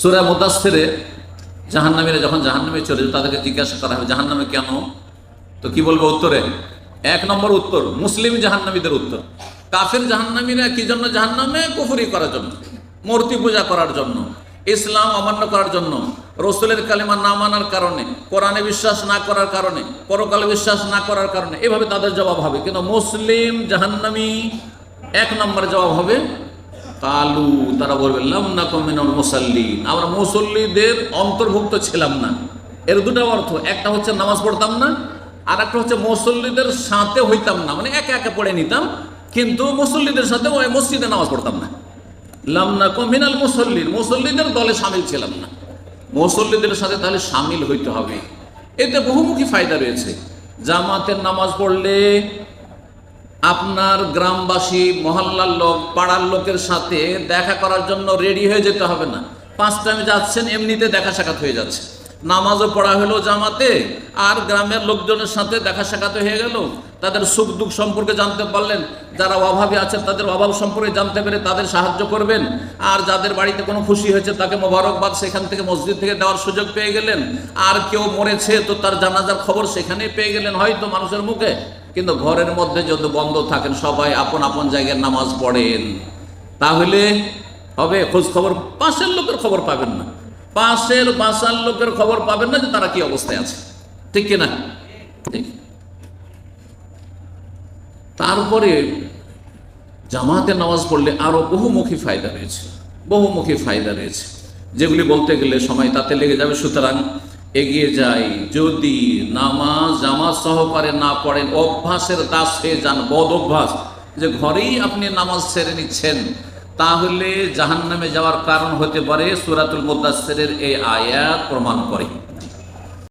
সুরা মুদাসিরে জাহান্নামীরা যখন জাহান্নামে চলে তাদেরকে জিজ্ঞাসা করা হবে, জাহান্নামে কেন? তো কি বলব উত্তরে? এক নম্বর উত্তর, মুসলিম জাহান্নামীদের উত্তর। কাফের জাহান্নামীরা কি জন্য জাহান্নামে? কুফুরি করার জন্য, মূর্তি পূজা করার জন্য, ইসলাম অমান্য করার জন্য, রসুলের কালিমা না মানার কারণে, কোরআনে বিশ্বাস না করার কারণে, পরকালে বিশ্বাস না করার কারণে, এভাবে তাদের জবাব হবে। কিন্তু মুসলিম জাহান্নামী, এক নম্বর জবাব হবে কালু, তারা বলবে, লাম না কমিনাল মুসাল্লিন। আমরা মুসল্লিদের অন্তর্ভুক্ত ছিলাম না। এর দুটো অর্থ, একটা হচ্ছে নামাজ পড়তাম না আর একটা হচ্ছে মুসল্লিদের সাথে হইতাম না। মানে একে একে পড়ে নিতাম, কিন্তু মুসল্লিদের সাথে ওই মসজিদে নামাজ পড়তাম না। লাম না কমিনাল মুসল্লির মুসল্লিদের দলে সামিল ছিলাম না। মুসল্লিদের সাথে তাহলে সামিল হইতে হবে। এতে বহুমুখী ফায়দা রয়েছে। জামাতের নামাজ পড়লে আপনার গ্রামবাসী, মহল্লার লোক, পাড়ার লোকের সাথে দেখা করার জন্য রেডি হয়ে যেতে হবে না। পাঁচ টাইম যাচ্ছেন, এমনিতে দেখা সাক্ষাৎ হয়ে যাচ্ছে। নামাজও পড়া হলো জামাতে, আর গ্রামের লোকজনের সাথে দেখা সাক্ষাৎ হয়ে গেল। তাদের সুখ দুঃখ সম্পর্কে জানতে পারলেন। যারা অভাবে আছেন, তাদের অভাব সম্পর্কে জানতে পেরে তাদের সাহায্য করবেন। আর যাদের বাড়িতে কোনো খুশি হয়েছে, তাকে মোবারকবাদ সেখান থেকে মসজিদ থেকে দেওয়ার সুযোগ পেয়ে গেলেন। আর কেউ মরেছে, তো তার জানাজার খবর সেখানেই পেয়ে গেলেন হয়তো মানুষের মুখে। কিন্তু ঘরের মধ্যে যদি বন্ধ থাকেন, সবাই আপন আপন জায়গায় নামাজ পড়েন। তাহলে হবে খোঁজ খবর পাশের লোকের খবর পাবেন না। পাশের বাসার লোকের খবর পাবেন না যে তারা কি অবস্থায় আছে। ঠিক কিনা? তারপরে জামাতে নামাজ পড়লে আরও বহুমুখী ফায়দা রয়েছে। বহুমুখী ফায়দা রয়েছে। যেগুলি বলতে গেলে সময় তাতে লেগে যাবে। সুতরাং এগিয়ে যাই। যদি নামাজ জামাজ সহকারে না পড়েন, অভ্যাসের দাস হয়ে যান, বদ অভ্যাস। যে ঘরেই আপনি নামাজ ছেড়ে নিচ্ছেন তাহলে জাহান্নামে যাওয়ার কারণ হতে পারে সুরাতুল মুদাসের এই আয়াত প্রমাণ করে।